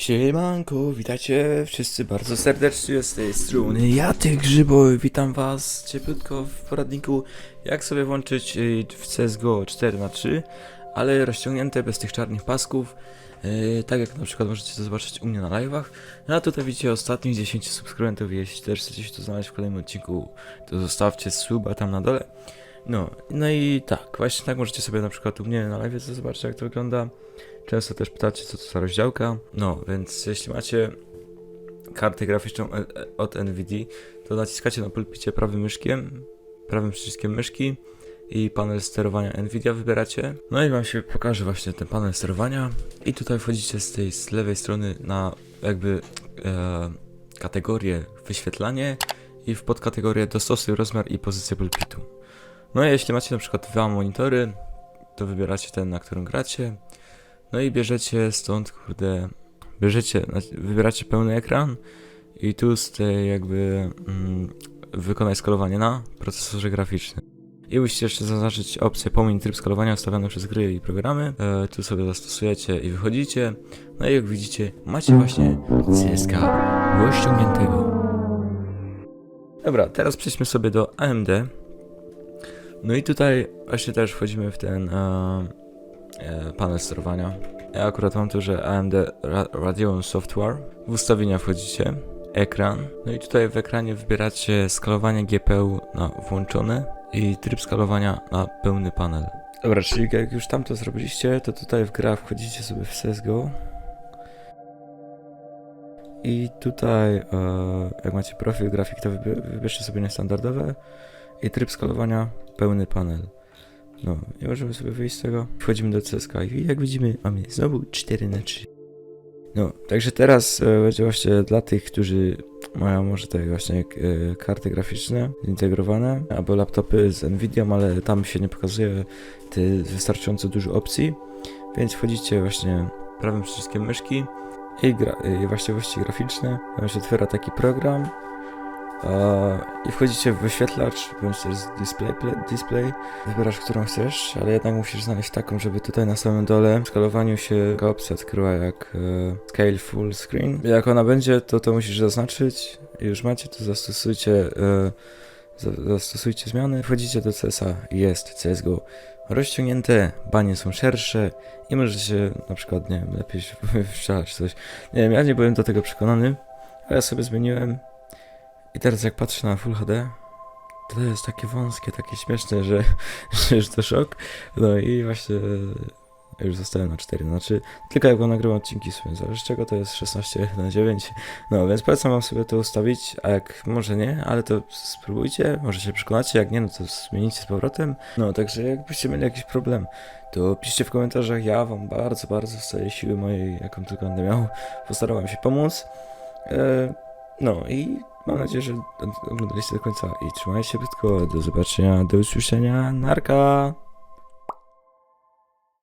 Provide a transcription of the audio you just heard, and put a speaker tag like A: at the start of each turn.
A: Siemanko, witajcie wszyscy bardzo serdecznie z tej strony. Ja tych Grzyboy, witam was cieplutko w poradniku jak sobie włączyć y, w CSGO 4 na 3 ale rozciągnięte bez tych czarnych pasków. Yy, tak jak na przykład możecie to zobaczyć u mnie na live'ach. No a tutaj widzicie ostatnich 10 subskrybentów. Jeśli też chcecie to znaleźć w kolejnym odcinku, to zostawcie suba tam na dole. No, no i tak, właśnie tak możecie sobie na przykład u mnie na live zobaczyć jak to wygląda. Często też pytacie, co to za rozdziałka. No, więc jeśli macie kartę graficzną e- e- od NVIDIA, to naciskacie na pulpicie prawym myszkiem, prawym przyciskiem myszki i panel sterowania NVIDIA wybieracie. No i wam się pokaże właśnie ten panel sterowania i tutaj wchodzicie z tej z lewej strony na jakby e, kategorię wyświetlanie i w podkategorię dostosuj rozmiar i pozycję pulpitu. No i jeśli macie na przykład dwa monitory, to wybieracie ten, na którym gracie. No i bierzecie stąd, kurde, bierzecie, wybieracie pełny ekran i tu z tej jakby mm, wykonaj skalowanie na procesorze graficznym. I musicie jeszcze zaznaczyć opcję pomiń tryb skalowania ustawiony przez gry i programy. E, tu sobie zastosujecie i wychodzicie. No i jak widzicie, macie właśnie CSK ściągniętego. Dobra, teraz przejdźmy sobie do AMD. No i tutaj właśnie też wchodzimy w ten e, e, panel sterowania. Ja akurat mam tu, że AMD Ra Radeon Software. W ustawienia wchodzicie, ekran. No i tutaj w ekranie wybieracie skalowanie GPU na włączone i tryb skalowania na pełny panel. Dobra, czyli jak już tam to zrobiliście, to tutaj w grach wchodzicie sobie w CSGO. I tutaj, e, jak macie profil grafik, to wybi- wybierzcie sobie niestandardowe i tryb skalowania pełny panel. No i możemy sobie wyjść z tego. Wchodzimy do CSK i jak widzimy mamy znowu 4 na 3. No, także teraz e, będzie właśnie dla tych, którzy mają może te właśnie e, karty graficzne zintegrowane, albo laptopy z Nvidia, ale tam się nie pokazuje wystarczająco dużo opcji, więc wchodzicie właśnie prawym przyciskiem myszki i, gra, i właściwości graficzne, tam się otwiera taki program i wchodzicie w wyświetlacz, bądź też display, display, wybierasz którą chcesz, ale jednak musisz znaleźć taką, żeby tutaj na samym dole w skalowaniu się taka opcja odkryła jak e, Scale Full Screen. Jak ona będzie, to to musisz zaznaczyć. I już macie, to zastosujcie e, za- zastosujcie zmiany, wchodzicie do CSA i jest CSGO rozciągnięte, banie są szersze i możecie na przykład, nie wiem, lepiej się wstrzelać coś. Nie wiem, ja nie byłem do tego przekonany, ale ja sobie zmieniłem i teraz jak patrzę na Full HD, to jest takie wąskie, takie śmieszne, że, że już to szok. No i właśnie e, już zostałem na 4. Znaczy, tylko jak nagrywam odcinki sobie, zależy czego, to jest 16 na 9. No, więc polecam wam sobie to ustawić, a jak może nie, ale to spróbujcie, może się przekonacie, jak nie, no to zmienicie z powrotem. No, także jakbyście mieli jakiś problem, to piszcie w komentarzach, ja wam bardzo, bardzo z całej siły mojej, jaką tylko będę miał, postarałem się pomóc. E, no i mam nadzieję, że oglądaliście do końca i trzymajcie się brzydko, do zobaczenia, do usłyszenia, narka!